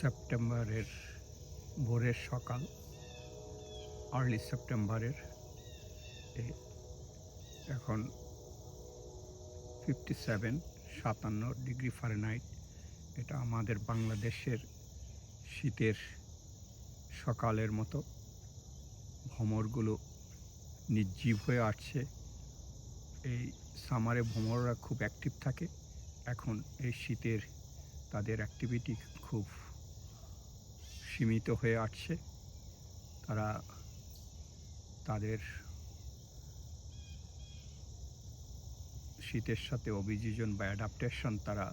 সেপ্টেম্বরের ভোরের সকাল আর্লি সেপ্টেম্বরের এখন ফিফটি সেভেন সাতান্ন ডিগ্রি ফারেনহাইট এটা আমাদের বাংলাদেশের শীতের সকালের মতো ভ্রমরগুলো নির্জীব হয়ে আসছে। এই সামারে ভ্রমররা খুব অ্যাক্টিভ থাকে। এখন এই শীতের তাদের অ্যাক্টিভিটি খুব সীমিত হয়ে আসছে তারা তাদের শীতের সাথে অভিযোজন বা অ্যাডাপ্টেশন তারা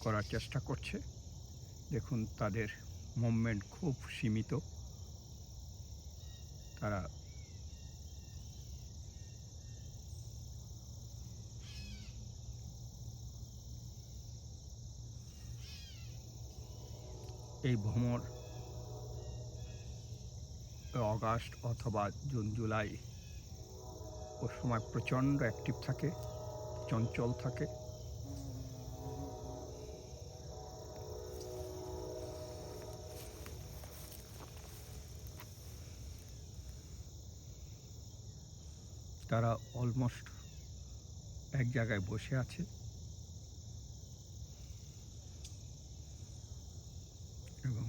করার চেষ্টা করছে। দেখুন, তাদের মুভমেন্ট খুব সীমিত। তারা এই ভ্রমর। অগাস্ট অথবা জুন, জুলাই। ও সময় প্রচণ্ড অ্যাক্টিভ থাকে, চঞ্চল থাকে। তারা অলমোস্ট এক জায়গায় বসে আছে এবং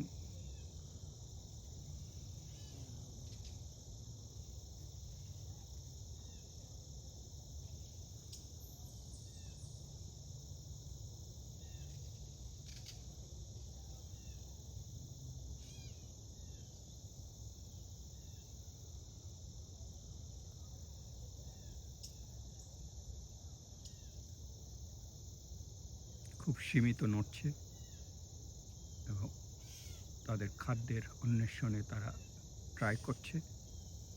খুব সীমিত নড়ছে এবং তাদের খাদ্যের অন্বেষণে তারা ট্রাই করছে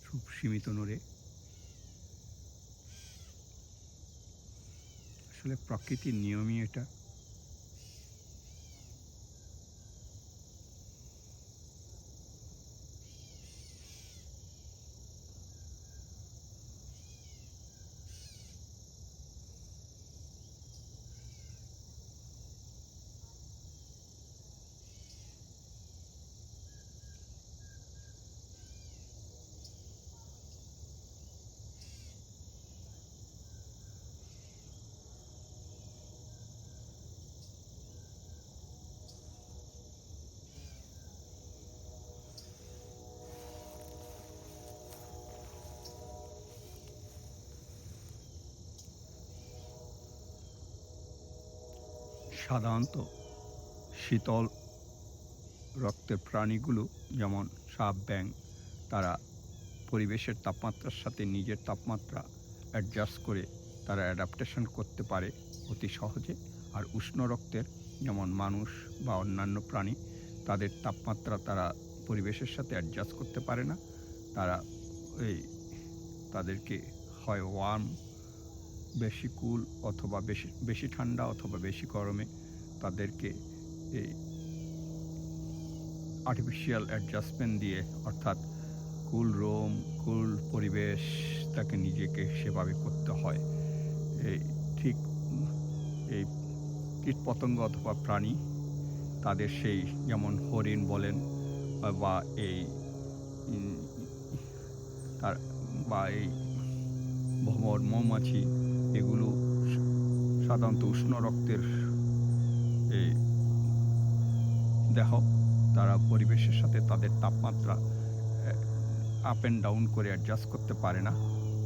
খুব সীমিত নড়ে। আসলে প্রকৃতির নিয়মই এটা। সাধারণত শীতল রক্তের প্রাণীগুলো যেমন সাপ ব্যাং তারা পরিবেশের তাপমাত্রার সাথে নিজের তাপমাত্রা অ্যাডজাস্ট করে তারা অ্যাডাপ্টেশন করতে পারে অতি সহজে। আর উষ্ণ রক্তের যেমন মানুষ বা অন্যান্য প্রাণী, তাদের তাপমাত্রা তারা পরিবেশের সাথে অ্যাডজাস্ট করতে পারে না। তারা এই তাদেরকে হয় ওয়ার্ম বেশি কুল অথবা বেশি বেশি ঠান্ডা অথবা বেশি গরমে তাদেরকে এই আর্টিফিশিয়াল অ্যাডজাস্টমেন্ট দিয়ে অর্থাৎ কুল রোম, কুল পরিবেশ তাকে নিজেকে সেভাবে করতে হয়। এই ঠিক এই কীটপতঙ্গ অথবা প্রাণী তাদের সেই যেমন হরিণ বলেন বা এই তার বা এই ভ্রমর মৌমাছি এগুলো সাধারণত উষ্ণ রক্তের দেহ। তারা পরিবেশের সাথে তাদের তাপমাত্রা আপ অ্যান্ড ডাউন করে অ্যাডজাস্ট করতে পারে না।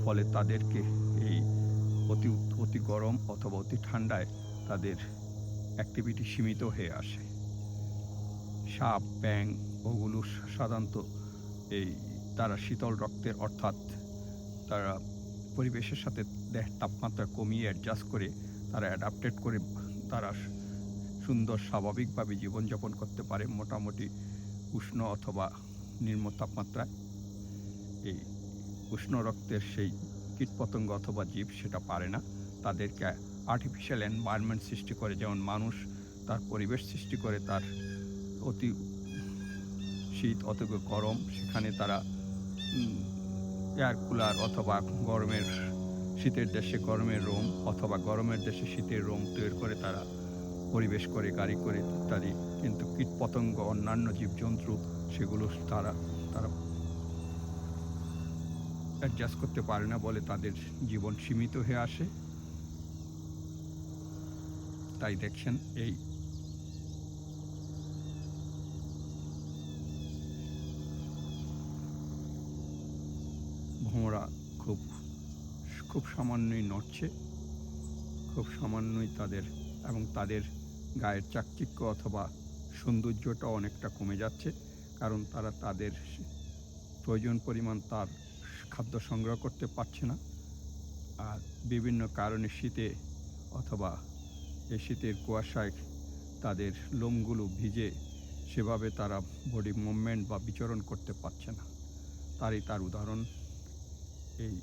ফলে তাদেরকে এই অতি অতি গরম অথবা অতি ঠান্ডায় তাদের অ্যাক্টিভিটি সীমিত হয়ে আসে। সাপ ব্যাং ওগুলো সাধারণত এই, তারা শীতল রক্তের, অর্থাৎ তারা পরিবেশের সাথে দেহ তাপমাত্রা কমিয়ে অ্যাডজাস্ট করে তারা অ্যাডাপ্টেড করে তারা সুন্দর স্বাভাবিকভাবে জীবনযাপন করতে পারে মোটামুটি উষ্ণ অথবা নিম্ন তাপমাত্রায়। এই উষ্ণ রক্তের সেই কীটপতঙ্গ অথবা জীব সেটা পারে না। তাদেরকে আর্টিফিশিয়াল এনভায়রনমেন্ট সৃষ্টি করে, যেমন মানুষ তার পরিবেশ সৃষ্টি করে, তার অতি শীত অথবা গরম, সেখানে তারা এয়ার কুলার অথবা গরমের শীতের দেশে গরমের রোম অথবা গরমের দেশে শীতের রোম তৈরি করে তারা। পরিবেশ করে, গাড়ি করে ইত্যাদি। কিন্তু কীট পতঙ্গ অন্যান্য জীবজন্তু, সেগুলো তারা তারা অ্যাডজাস্ট করতে পারে না বলে তাদের জীবন সীমিত হয়ে আসে। তাই দেখছেন এই ভোমরা খুব খুব সামান্যই নড়ছে, খুব সামান্যই তাদের এবং তাদের গায়ের চাকচিক্য অথবা সৌন্দর্যটা অনেকটা কমে যাচ্ছে, কারণ তারা তাদের প্রয়োজন পরিমাণ তার খাদ্য সংগ্রহ করতে পারছে না। আর বিভিন্ন কারণে শীতে অথবা এই শীতের কুয়াশায় তাদের লোমগুলো ভিজে সেভাবে তারা বডি মুভমেন্ট বা বিচরণ করতে পারছে না। তারই তার উদাহরণ এই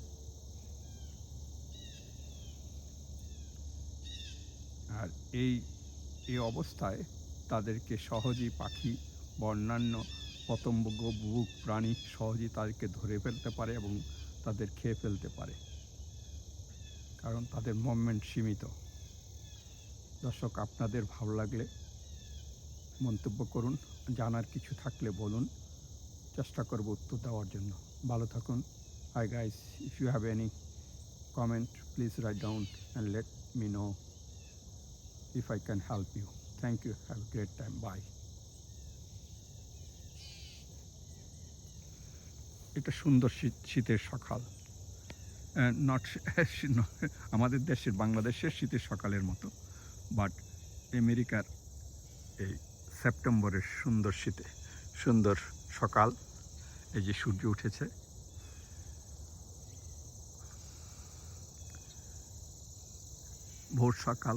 আর এই এই অবস্থায় তাদেরকে সহজেই পাখি বা অন্যান্য পতঙ্গ বুক, প্রাণী সহজেই তাদেরকে ধরে ফেলতে পারে এবং তাদের খেয়ে ফেলতে পারে। কারণ তাদের মুভমেন্ট সীমিত। দর্শক, আপনাদের ভালো লাগলে মন্তব্য করুন, জানার কিছু থাকলে বলুন। চেষ্টা করব উত্তর দেওয়ার জন্য। ভালো থাকুন। Hi guys if you have any comment please write down and let me know if I can help you. Thank you. Have a great time. Bye. এটা সুন্দর শীত, শীতের সকাল নট আমাদের দেশের, বাংলাদেশের শীতের সকালের মতো বাট আমেরিকার এই সেপ্টেম্বরের সুন্দর শীতে, সুন্দর সকাল এই যে সূর্য উঠেছে ভোর সকাল